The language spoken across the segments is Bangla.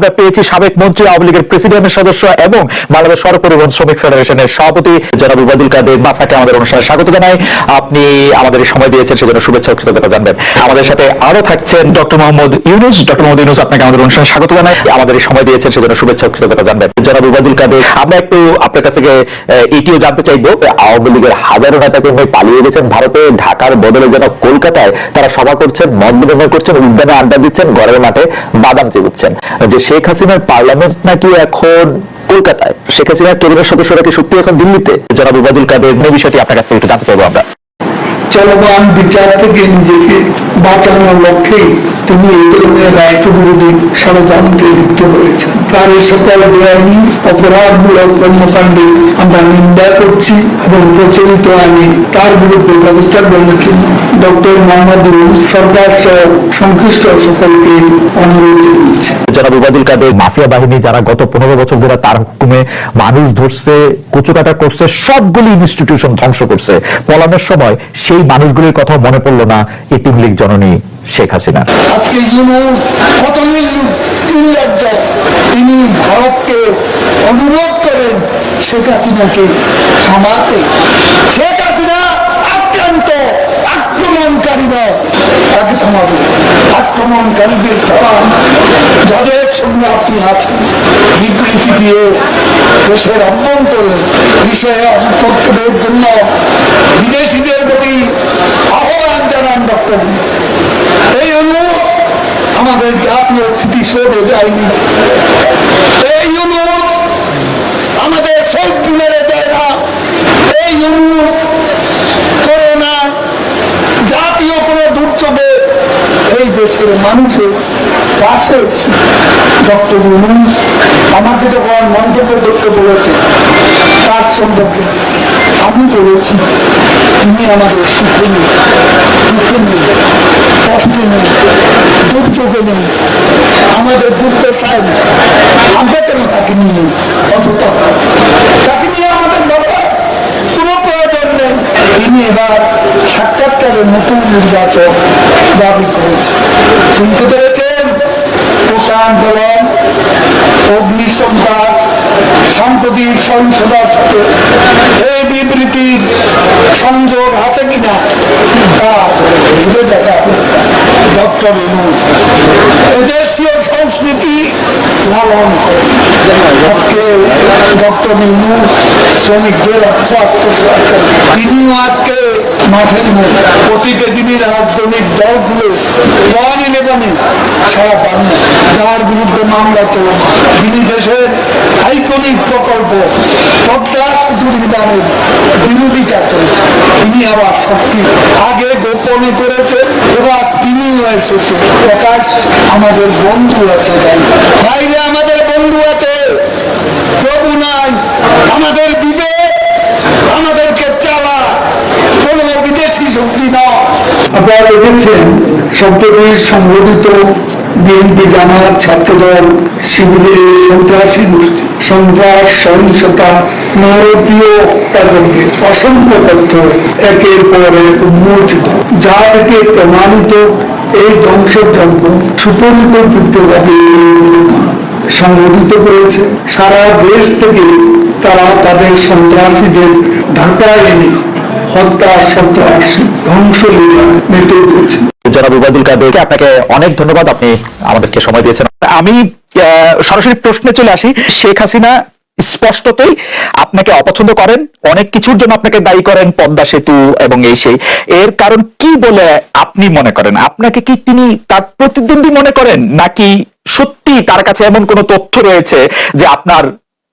আমরা পেয়েছি সাবেক মন্ত্রী, আওয়ামী লীগের প্রেসিডেন্টের সদস্য এবং বাংলাদেশ সড়ক পরিবহন শ্রমিক ফেডারেশনের সভাপতি জনাব ইবাদুল কাদের আপনাকে আমাদের অনুষ্ঠানে স্বাগত জানাই। আপনি আমাদের সময় দিয়েছেন, সেজন্য শুভেচ্ছা ও কৃতজ্ঞতা জানবেন। আমাদের সাথে আরও থাকছেন ডক্টর মোহাম্মদ ইউনুস। ডক্টর মোহাম্মদ ইউনুস, আপনাকে আমাদের অনুষ্ঠানে স্বাগত জানাই। আমাদের সময় দিয়েছেন, সেজন্য শুভেচ্ছা ও কৃতজ্ঞতা জানবেন। জনাব ইবাদুল কাদের, আমরা একটু আপনার কাছ থেকে এটিও জানতে চাইব। আওয়ামী লীগের হাজারো নেতা কর্মী পালিয়ে গেছেন ভারতে। ঢাকার বদলে যেন কলকাতায় তারা সভা করছেন, মত বিনিময় করছেন, উদ্যানে আড্ডা দিচ্ছেন, ঘরের মাঠে বাদাম চিবুচ্ছেন। যে শেখ হাসিনার পার্লামেন্ট নাকি এখন কলকাতায়? শেখ হাসিনার কেবিনেট সদস্যরা কি সত্যি এখন দিল্লিতে? জনাব ওবায়দুল কাদের বিষয়টি আপনার কাছ থেকে একটু জানতে চাইব আমরা। চলমান বিচার থেকে নিজেকে বাঁচানোর লক্ষ্যেই তিনি এই ধরনের রাষ্ট্রবিরোধী ষড়যন্ত্রে লিপ্ত হয়েছেন। তার এই সকল বেআইনি, অপরাধমূলক কর্মকাণ্ডে আমরা নিন্দা করছি এবং প্রচলিত আইনে তার বিরুদ্ধে ব্যবস্থা গ্রহণের জন্য ডক্টর মোহাম্মদ ইউনুস সরকার সহ সংশ্লিষ্ট সকলকে অনুরোধ জানিয়েছে জনাব ইবাদুল কাদের মাফিয়া বাহিনী যারা গত পনেরো বছর ধরে তার হুকুমে মানুষ ধরছে, কুচুকাটা করছে, সবগুলি ইনস্টিটিউশন ধ্বংস করছে। পলানোর সময় সেই মানুষগুলির কথা মনে পড়ল না এতিম লীগ জননী শেখ হাসিনা আজকে তিনি ভারতকে অনুরোধ করেন শেখ হাসিনাকে থামাতে। শেখ হাসিনা আক্রান্ত আক্রমণকারীরা তাকে থামাবে। আক্রমণকারীদের থামান যাদের সঙ্গে আপনি আছেন, বিবৃতি দিয়ে দেশের অভ্যন্তরে বিষয়ে হস্তক্ষেপের জন্য বিদেশিদের প্রতি আহ্বান জানান ডক্টর এই অনুরোধ আমাদের জাতীয় স্মৃতিসৌধে যায়নি। এই অনুরোধ আমাদের শহীদ মিনারে যায় না এই অনুরোধ করোনা জাতীয় কোনো দুর্যোগে এই দেশের মানুষের পাশে ডক্টর ইউনুস আমাকে যখন মন্তব্য করতে বলেছে, তার সম্পর্কে আমি বলেছি তিনি আমাদের সুখে নেই, দুঃখে নেই, কষ্টে নেই, দুর্যোগে নেই। আমাদের দুর্দশায় নেই আমরা কেন তাকে নিয়ে অথচ তাকে নিয়ে আমাদের দরকার। কোনো প্রয়োজন নেই। তিনি এবার সাক্ষাৎকারের নতুন নির্বাচন দাবি করেছে। চিনতে পেরেছেন? আন্দোলন অগ্নিসন্ত্রাস সাম্প্রতিক সহিংসতার সাথে এই বিবৃতির সংযোগ আছে কিনা তা ভেবে দেখা ডক্টর এদেশীয় সংস্কৃতি লালন আজকে ডক্টর ইনুস শ্রমিকদের অর্থ আত্মসাৎ করেন। তিনিও আজকে মাঠে নেমেছে প্রতিবেদিনী রাজনৈতিক দলগুলো ওয়ান ইলেভেনে সারা পান যার বিরুদ্ধে মামলা চলে যিনি দেশের আইকনিক প্রকল্প পদ্মা সেতু বিরোধিতা করেছে তিনি আবার শক্তি আগে গোপনে করেছেন, এবার তিনিও এসেছে প্রকাশ, আমাদের বন্ধু আছে বাইরে আমাদের বন্ধু আছে। প্রভু নাই, আমাদের বিবেক আমাদেরকে চালা কোনো বিদেশি শক্তি না আপনারা দেখেছেন, সম্প্রতি সংগঠিত বিএনপি জামাত ছাত্রদল শিবিরের সন্ত্রাসী গোষ্ঠী, সন্ত্রাস সহিংসতা নারকীয় অসংখ্য তথ্য একের পর এক উন্মোচিত, যা থেকে প্রমাণিত এই ধ্বংসযজ্ঞ সুপরিকল্পিতভাবে সংগঠিত করেছে। সারা দেশ থেকে তারা তাদের সন্ত্রাসীদের ঢাকায় এনে ধ্বংস মেতে আপনাকে অনেক ধন্যবাদ, আপনি আমাদেরকে সময় দিয়েছেন। আমি সরাসরি প্রশ্নে চলে আসি। শেখ হাসিনা স্পষ্টতই আপনাকে অপছন্দ করেন, অনেক কিছুর জন্য আপনাকে দায়ী করেন পদ্মা সেতু এবং এই সেই। এর কারণ কি বলে আপনি মনে করেন? আপনাকে কি তিনি তার প্রতিদ্বন্দ্বী মনে করেন? নাকি সত্যি তার কাছে এমন কোনো তথ্য রয়েছে যে আপনার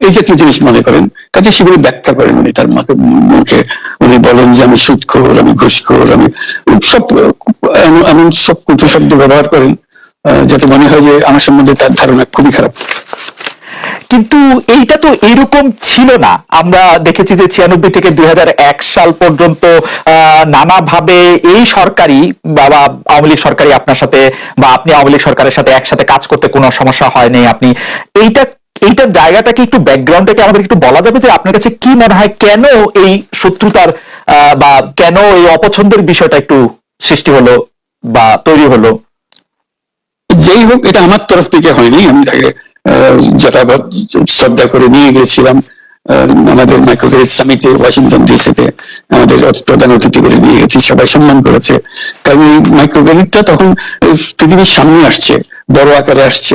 এই জাতীয় জিনিস মনে করেন, কাজে সেগুলি ব্যাখ্যা করেন উনি, তার মাকে মুখে উনি বলেন যে আমি সুদখোর আমি ঘুষখোর আমি সব, এমন- সব কুটু শব্দ ব্যবহার করেন যাতে মনে হয় যে আমার সম্বন্ধে তার ধারণা খুবই খারাপ। কিন্তু এইটা তো এরকম ছিল না। আমরা দেখেছি যে ছিয়ানব্বই থেকে দুই হাজার এক সাল পর্যন্ত নানাভাবে এই সরকারি বা আওয়ামী লীগ সরকারি আপনার সাথে বা আপনি আওয়ামী লীগ সরকারের সাথে একসাথে কাজ করতে কোনো সমস্যা হয়নি। আপনি এইটা এইটার জায়গাটাকে একটু ব্যাকগ্রাউন্ডটাকে আমাদের একটু বলা যাবে যে আপনার কাছে কি মনে হয় কেন এই শত্রুতার বা কেন এই অপছন্দের বিষয়টা একটু সৃষ্টি হলো বা তৈরি হলো? যেই হোক এটা আমার তরফ থেকে হয়নি। আমি তাকে যথাযথ শ্রদ্ধা করে নিয়ে গিয়েছিলাম আহ, আমাদের মাইক্রোক্রেডিট সামিটে ওয়াশিংটন ডিসিতে আমাদের প্রধান অতিথি করে নিয়ে গেছি সবাই সম্মান করেছে। কারণ এই মাইক্রোক্রেডিটটা তখন পৃথিবীর সামনে আসছে বড় আকারে আসছে।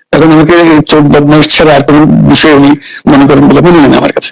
এখন আমাকে চোখ বদমাস ছাড়া আর কোনো বিষয় উনি মনে করেন বলে মনে হয় না আমার কাছে।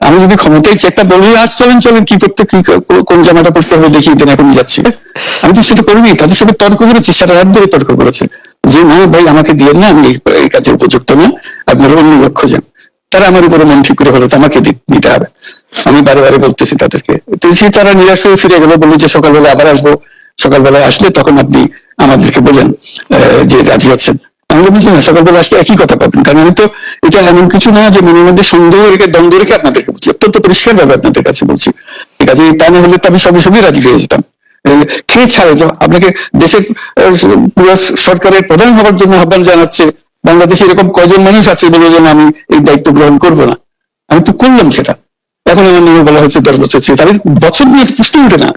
আমি যদি ক্ষমতায় চেকটা বলি, আজ চলেন চলেন, কি করতে, কি কোন জামাটা পড়তে হবে দেখিয়ে দেন এখন যাচ্ছি। আমি তো সেটা করিনি, তাদের সাথে তর্ক করেছি, সারা রাত ধরে তর্ক করেছে। যে, না, ভাই, আমাকে দিয়ে না, আমি এই- কাজে উপযুক্ত না, আপনারা অন্য লোক খোঁজেন তারা আমার উপরে মন ঠিক করে হলো আমাকে দিতে হবে। আমি বারে বারে বলতেছি তাদেরকে। তো সেই তারা নিরাশ হয়ে ফিরে গেল, বলল যে সকালবেলা আবার আসব। সকালবেলা আসলে তখন আপনি আমাদেরকে বলেন যে রাজি আছেন। আমি বলছি না সকালবেলা আসলে একই কথা পাবেন। কারণ আমি তো এটা এমন কিছু না যে মনের মধ্যে সন্দেহ রেখে দ্বন্দ্ব রেখে আপনাদেরকে বলছি। অত্যন্ত পরিষ্কার ভাবে আপনাদের কাছে বলছি। ঠিক আছে তা না হলে তো আমি সঙ্গে সঙ্গে রাজি হয়ে যেতাম। খেয়ে ছাড়ে যে আপনাকে দেশের পুরো সরকারের প্রধান হবার জন্য আহ্বান জানাচ্ছে বাংলাদেশে এরকম কয়জন মানুষ আছে বলে যেন আমি এই দায়িত্ব গ্রহণ করব না। আমি তো করলাম সেটা। এখন আমার নামে বলা হচ্ছে দশ বছর ছিল তাহলে বছর নিয়ে প্রশ্ন উঠে না।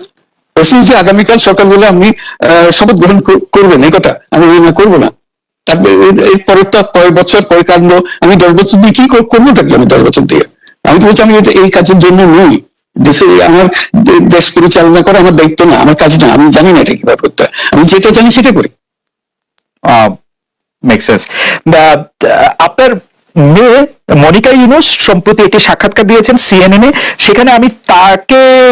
প্রশ্ন হচ্ছে আগামীকাল সকালবেলা আহ, শপথ গ্রহণ করবেন এই কথা। আমি না করব না। এরপরে তো কয় বছর কয় কাণ্ড, আমি দশ বছর দিয়ে কি কর- করব থাকলে আমি দশ বছর দিয়ে? আমি তো বলছি আমি এই কাজের জন্য নই। দেশে আমার দেশ পরিচালনা করা আমার দায়িত্ব না, আমার কাজ না, আমি জানি না এটা কীভাবে করতে। আমি যেটা জানি সেটা করি। আপনার মেয়ে মনিকা ইউনুস সম্প্রতি একটি সাক্ষাৎকার দিয়েছেন সিএনএন এ। সেখানে আমি তাকে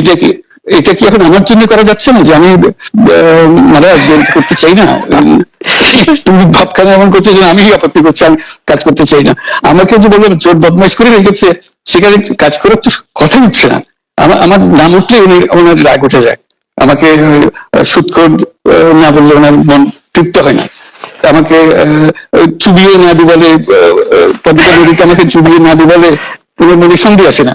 এটা কি এটা কি এখন আমার জন্য করা যাচ্ছে না যে আমি নারাজ করতে চাই না? তুমি এমন করছ যে আমি আপত্তি করছি আমি কাজ করতে চাই না। আমাকে যে বললাম চোর বদমাইশ করে রেখেছে সেখানে কাজ করার তো কথা উঠছে না। আমার আমার নাম উঠলে উনি ওনার রাগ উঠে যায়। আমাকে আহ, না বললে ওনার মন তৃপ্ত হয় না। আমাকে চুবিয়ে না ডুবালে নদীতে আমাকে চুবিয়ে না ডুবালে ওনার মনে সন্দেহ আসে না।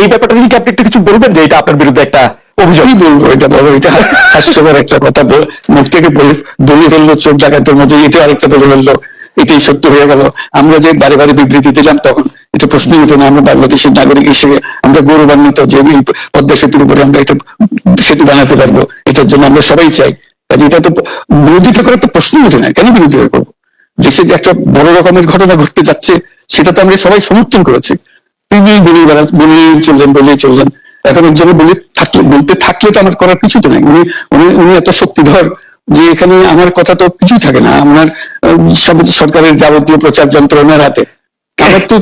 এই ব্যাপারটা নিয়ে আপনি একটু কিছু বলবেন যে এটা আপনার বিরুদ্ধে একটা অভিযোগ? বলব এটা বলো এটা হাস্যকর একটা কথা মুখ থেকে বলে বলে ফেলল চোখ ডাকাতের মধ্যে এটা আরেকটা বলে ফেলল, এটাই সত্য হয়ে গেল। আমরা যে বারে বারে বিবৃতি দিলাম তখন, এটা প্রশ্নই হতো না, আমরা বাংলাদেশের নাগরিক হিসেবে আমরা গৌরবান্বিত যে এই পদ্মা সেতুর উপরে আমরা একটা সেতু বানাতে পারব, এটার জন্য আমরা সবাই চাই। এটা তো বিরোধিতা করার তো প্রশ্নই ওঠে না, কেন বিরোধিতা করব? দেশে যে একটা বড় রকমের ঘটনা ঘটতে যাচ্ছে, সেটা তো আমরা সবাই সমর্থন করেছি। তিনি বলি বলে চললেন বলি চললেন। এখন একজনে বলে থাকলে বলতে থাকলে তো আমার করার কিছু তো নাই। উনি উনি উনি এত শক্তিধর যে এখানে আমার কথা তো কিছুই থাকে না। আমার সব সরকারের যাবতীয় প্রচার যন্ত্রণার হাতে। আমার তো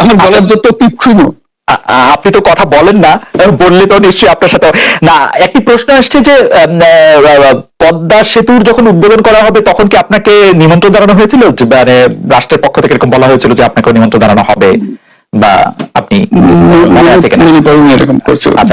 আমার বলার যত তীক্ষ্ণ। আপনি তো কথা বলেন না বললে তো নিশ্চয়ই আপনার সাথে না একটি প্রশ্ন আসছে যে পদ্মা সেতুর যখন উদ্বোধন করা হবে তখন কি আপনাকে নিমন্ত্রণ জানানো হয়েছিল যে মানে রাষ্ট্রের পক্ষ থেকে এরকম বলা হয়েছিল যে আপনাকে নিমন্ত্রণ জানানো হবে বা আপনি মনে এরকম করছে আচ্ছা